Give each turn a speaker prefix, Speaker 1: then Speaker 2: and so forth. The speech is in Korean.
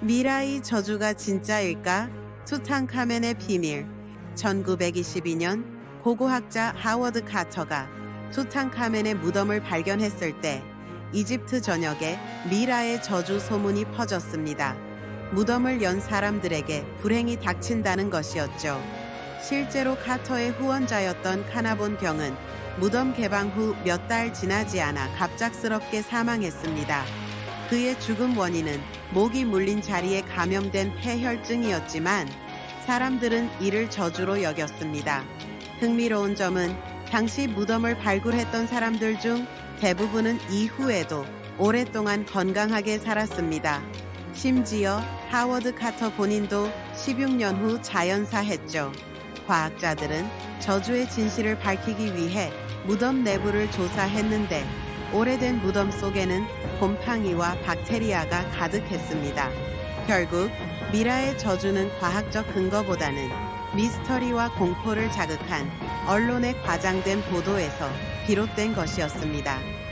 Speaker 1: 미라의 저주가 진짜일까? 투탕카멘의 비밀. 1922년 고고학자 하워드 카터가 투탕카멘의 무덤을 발견했을 때 이집트 전역에 미라의 저주 소문이 퍼졌습니다. 무덤을 연 사람들에게 불행이 닥친다는 것이었죠. 실제로 카터의 후원자였던 카나본 경은 무덤 개방 후 몇 달 지나지 않아 갑작스럽게 사망했습니다. 그의 죽음 원인은 목이 물린 자리에 감염된 폐혈증이었지만 사람들은 이를 저주로 여겼습니다. 흥미로운 점은 당시 무덤을 발굴했던 사람들 중 대부분은 이후에도 오랫동안 건강하게 살았습니다. 심지어 하워드 카터 본인도 16년 후 자연사했죠. 과학자들은 저주의 진실을 밝히기 위해 무덤 내부를 조사했는데 오래된 무덤 속에는 곰팡이와 박테리아가 가득했습니다. 결국 미라의 저주는 과학적 근거보다는 미스터리와 공포를 자극한 언론의 과장된 보도에서 비롯된 것이었습니다.